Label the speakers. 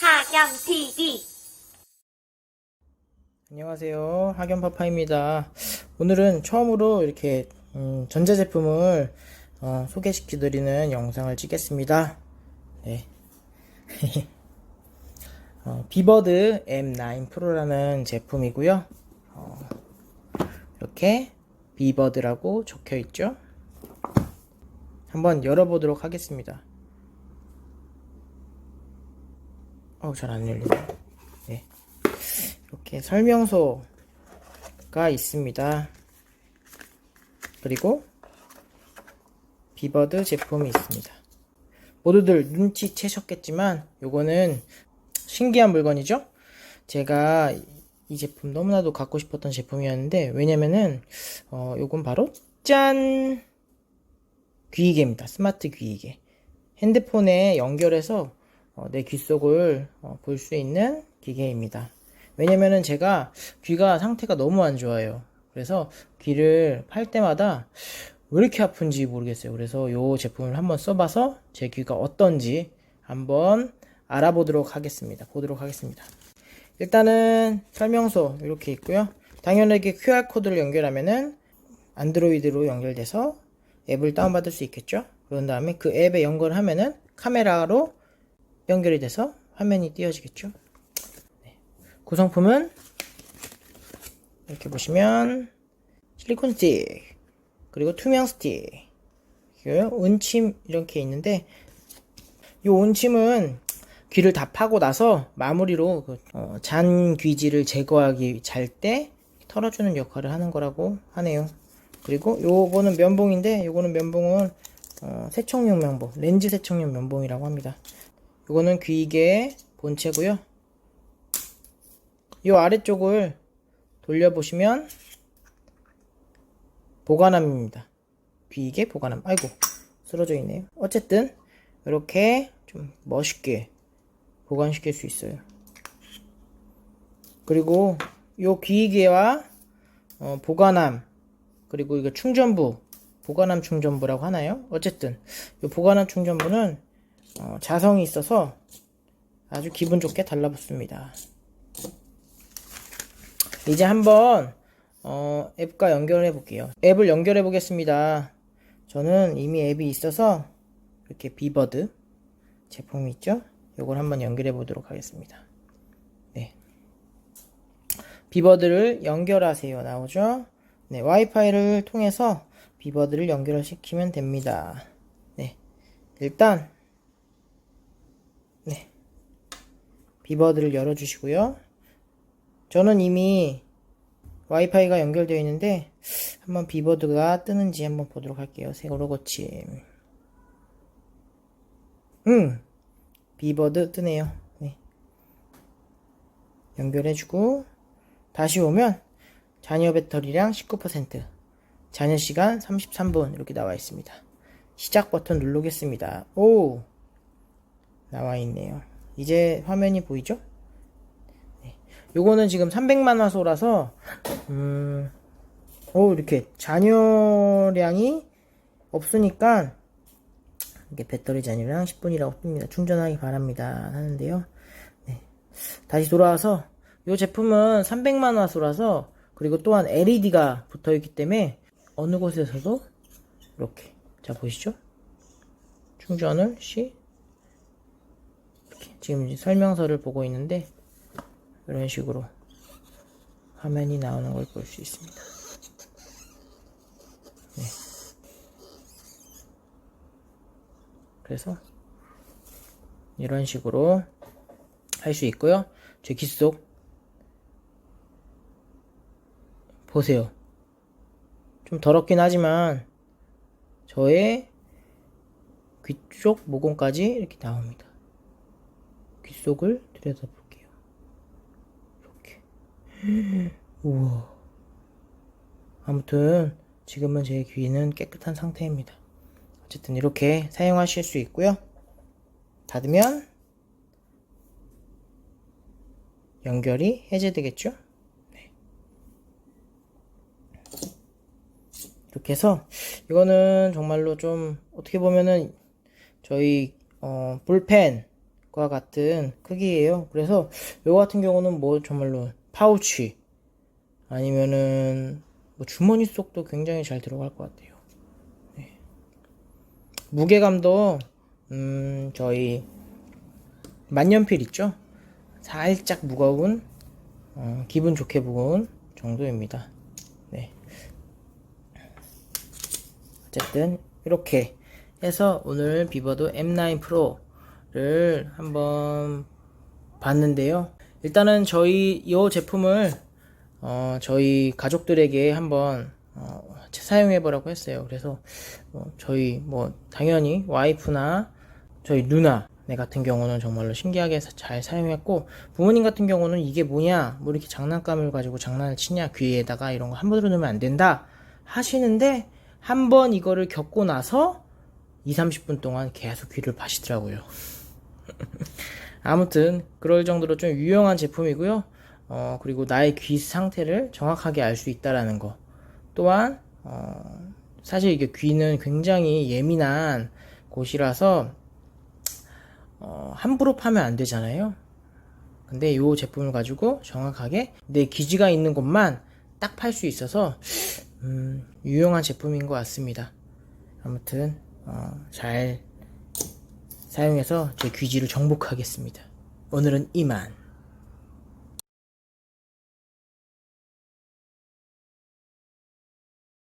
Speaker 1: 하경TV
Speaker 2: 안녕하세요. 학연파파입니다. 오늘은 처음으로 이렇게 음, 전자제품을 어, 소개시켜 드리는 영상을 찍겠습니다. 네. 어, 비버드 M9 프로라는 제품이고요. 어, 이렇게 비버드라고 적혀 있죠. 한번 열어보도록 하겠습니다. 어, 잘안 열리네. 네. 이렇게 설명서가 있습니다. 그리고 비버드 제품이 있습니다. 모두들 눈치채셨겠지만 요거는 신기한 물건이죠? 제가 이 제품 너무나도 갖고 싶었던 제품이었는데 왜냐면은 어 요건 바로 짠 귀이개입니다. 스마트 귀이개. 핸드폰에 연결해서 어, 내 귀 속을 어, 볼수 있는 기계입니다. 왜냐면은 제가 귀가 상태가 너무 안 좋아요. 그래서 귀를 팔 때마다 왜 이렇게 아픈지 모르겠어요. 그래서 이 제품을 한번 써봐서 제 귀가 어떤지 한번 알아보도록 하겠습니다. 보도록 하겠습니다. 일단은 설명서 이렇게 있고요. 당연하게 QR코드를 연결하면은 안드로이드로 연결돼서 앱을 다운받을 수 있겠죠. 그런 다음에 그 앱에 연결하면은 카메라로 연결이 돼서 화면이 띄어지겠죠. 구성품은 이렇게 보시면 실리콘 스틱 그리고 투명 스틱 은침 이렇게 있는데 이 은침은 귀를 다 파고 나서 마무리로 그, 어, 잔 귀지를 제거하기 잘 때 털어주는 역할을 하는 거라고 하네요. 그리고 요거는 면봉인데 요거는 면봉은 어, 세척용 면봉 렌즈 세척용 면봉이라고 합니다. 요거는 귀이개 본체고요. 이 아래쪽을 돌려보시면 보관함입니다. 귀이개 보관함. 아이고 쓰러져 있네요. 어쨌든 이렇게 좀 멋있게 보관시킬 수 있어요. 그리고 이 귀이개와 어, 보관함 그리고 이거 충전부 보관함 충전부라고 하나요? 어쨌든 이 보관함 충전부는 어, 자성이 있어서 아주 기분 좋게 달라붙습니다. 이제 한번 어, 앱과 연결해 볼게요. 앱을 연결해 보겠습니다. 저는 이미 앱이 있어서 이렇게 비버드 제품이 있죠? 이걸 한번 연결해 보도록 하겠습니다. 네. 비버드를 연결하세요. 나오죠? 네, 와이파이를 통해서 비버드를 연결시키면 됩니다. 네. 일단 네. 비버드를 열어 주시고요. 저는 이미 와이파이가 연결되어 있는데 한번 비버드가 뜨는지 한번 보도록 할게요. 세로로 고침. 음, 비버드 뜨네요. 네. 연결해주고 다시 오면 잔여 배터리량 19%, 잔여 시간 33분 이렇게 나와 있습니다. 시작 버튼 누르겠습니다. 오, 나와 있네요. 이제 화면이 보이죠? 요거는 지금 300만 화소라서 음, 오 이렇게 잔여량이 없으니까 이게 배터리 잔여량 10분이라고 뜹니다. 충전하기 바랍니다. 하는데요. 네. 다시 돌아와서 이 제품은 300만 화소라서 그리고 또한 LED가 붙어 있기 때문에 어느 곳에서도 이렇게 자 보시죠. 충전을 시 지금 설명서를 보고 있는데 이런 식으로 화면이 나오는 걸 볼 수 있습니다. 네. 그래서 이런 식으로 할 수 있고요. 제귀속 보세요. 좀 더럽긴 하지만 저의 귀 쪽 모공까지 이렇게 나옵니다. 귀 속을 들여다볼게요. 우와. 아무튼 지금은 제 귀는 깨끗한 상태입니다. 어쨌든 이렇게 사용하실 수 있고요. 닫으면 연결이 해제되겠죠? 네. 이렇게 해서 이거는 정말로 좀 어떻게 보면은 저희 어, 볼펜 과 같은 크기예요. 그래서 요 같은 경우는 뭐 정말로 파우치 아니면은 뭐 주머니 속도 굉장히 잘 들어갈 것 같아요. 네. 무게감도 음 저희 만년필 있죠? 살짝 무거운 어, 기분 좋게 무거운 정도입니다. 네. 어쨌든 이렇게 해서 오늘 비버도 M9 프로 를 한번 봤는데요. 일단은 저희 이 제품을 어, 저희 가족들에게 한번 어, 사용해 보라고 했어요. 그래서 어, 저희 뭐 당연히 와이프나 저희 누나 네 같은 경우는 정말로 신기하게 사- 잘 사용했고 부모님 같은 경우는 이게 뭐냐 뭐 이렇게 장난감을 가지고 장난을 치냐 귀에다가 이런 거 함부로 넣으면 안 된다 하시는데 한 번 이거를 겪고 나서 2, 30분 동안 계속 귀를 파시더라고요. 아무튼 그럴 정도로 좀 유용한 제품이고요. 어, 그리고 나의 귀 상태를 정확하게 알 수 있다라는 거. 또한 어, 사실 이게 귀는 굉장히 예민한 곳이라서 어, 함부로 파면 안 되잖아요. 근데 이 제품을 가지고 정확하게 내 기지가 있는 곳만 딱 팔 수 있어서 음, 유용한 제품인 것 같습니다. 아무튼 어, 잘 사용해서 제 귀지를 정복하겠습니다. 오늘은 이만.